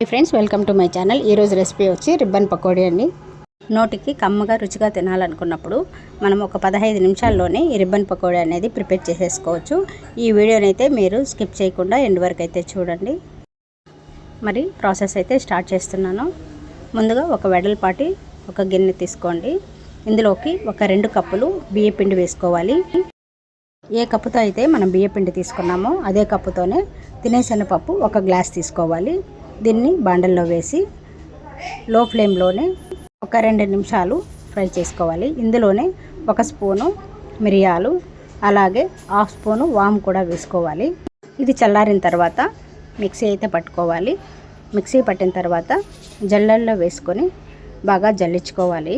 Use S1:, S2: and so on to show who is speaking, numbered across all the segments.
S1: Hi friends welcome to my channel ఈరోజు recipe వచ్చి ribbon pakodi అండి. నోటికి కమ్మగా రుచిగా తినాలనుకున్నప్పుడు మనం ఒక పదహైదు నిమిషాల్లోనే ఈ రిబ్బన్ పకోడీ అనేది ప్రిపేర్ చేసేసుకోవచ్చు. ఈ వీడియోనైతే అయితే మీరు స్కిప్ చేయకుండా ఎండ్ వరకు అయితే చూడండి. మరి ప్రాసెస్ అయితే స్టార్ట్ చేస్తున్నాను. ముందుగా ఒక వెడల్పాటి ఒక గిన్నె తీసుకోండి. ఇందులోకి ఒక రెండు కప్పులు బియ్య పిండి వేసుకోవాలి. ఏ కప్పుతో అయితే మనం బియ్య పిండి తీసుకున్నామో అదే కప్పుతోనే తినేసెనపప్పు ఒక గ్లాస్ తీసుకోవాలి. దీన్ని బాండల్లో వేసి లో ఫ్లేమ్లోనే ఒక రెండు నిమిషాలు ఫ్రై చేసుకోవాలి. ఇందులోనే ఒక స్పూను మిరియాలు అలాగే హాఫ్ స్పూను వామ్ కూడా వేసుకోవాలి. ఇది చల్లారిన తర్వాత మిక్సీ అయితే పట్టుకోవాలి. మిక్సీ పట్టిన తర్వాత జల్లల్లో వేసుకొని బాగా జల్లించుకోవాలి.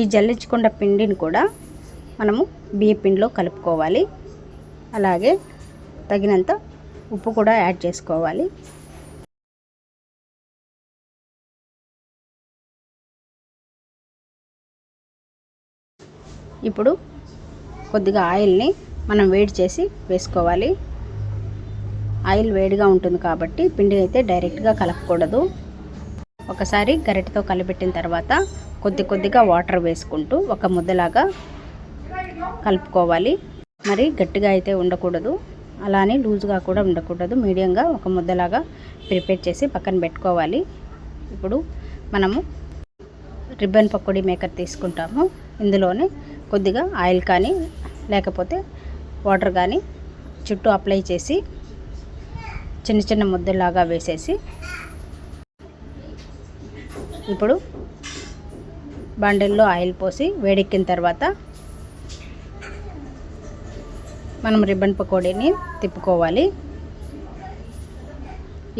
S1: ఈ జల్లించుకున్న పిండిని కూడా మనము బియ్య పిండిలో కలుపుకోవాలి. అలాగే తగినంత ఉప్పు కూడా యాడ్ చేసుకోవాలి. ఇప్పుడు కొద్దిగా ఆయిల్ని మనం వేడి చేసి వేసుకోవాలి. ఆయిల్ వేడిగా ఉంటుంది కాబట్టి పిండి అయితే డైరెక్ట్గా కలపకూడదు. ఒకసారి గరిటతో కలిపెట్టిన తర్వాత కొద్ది కొద్దిగా వాటర్ వేసుకుంటూ ఒక ముద్దలాగా కలుపుకోవాలి. మరి గట్టిగా అయితే ఉండకూడదు. అలానే లూజ్గా కూడా ఉండకూడదు. మీడియంగా ఒక ముద్దలాగా ప్రిపేర్ చేసి పక్కన పెట్టుకోవాలి. ఇప్పుడు మనము రిబ్బన్ పకోడీ మేకర్ తీసుకుంటాము. ఇందులోనే కొద్దిగా ఆయిల్ కానీ లేకపోతే వాటర్ కానీ చుట్టూ అప్లై చేసి చిన్న చిన్న ముద్దలాగా వేసేసి ఇప్పుడు బండిల్లో ఆయిల్ పోసి వేడెక్కిన తర్వాత మనం రిబ్బన్ పకోడీని తిప్పుకోవాలి.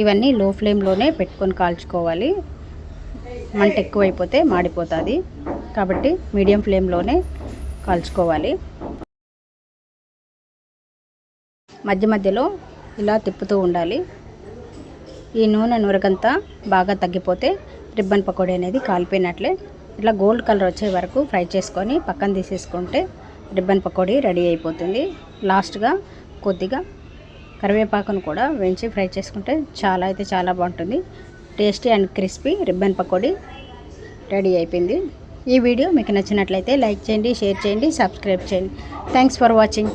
S1: ఇవన్నీ లో ఫ్లేమ్లోనే పెట్టుకొని కాల్చుకోవాలి. మంట ఎక్కువైపోతే మాడిపోతుంది. కాబట్టి మీడియం ఫ్లేమ్లోనే కాల్చుకోవాలి. మధ్య మధ్యలో ఇలా తిప్పుతూ ఉండాలి. ఈ నూనె నురగంతా బాగా తగ్గిపోతే రిబ్బన్ పకోడీ అనేది కాలిపోయినట్లే. ఇట్లా గోల్డ్ కలర్ వచ్చే వరకు ఫ్రై చేసుకొని పక్కన తీసేసుకుంటే రిబ్బన్ పకోడీ రెడీ అయిపోతుంది. లాస్ట్గా కొద్దిగా కరివేపాకును కూడా వేయించి ఫ్రై చేసుకుంటే చాలా అయితే చాలా బాగుంటుంది. Tasty and crispy ribbon pakodi ready అయిపోయింది. ఈ వీడియో మీకు నచ్చినట్లయితే లైక్ చేయండి షేర్ చేయండి సబ్స్క్రైబ్ చేయండి. Thanks for watching.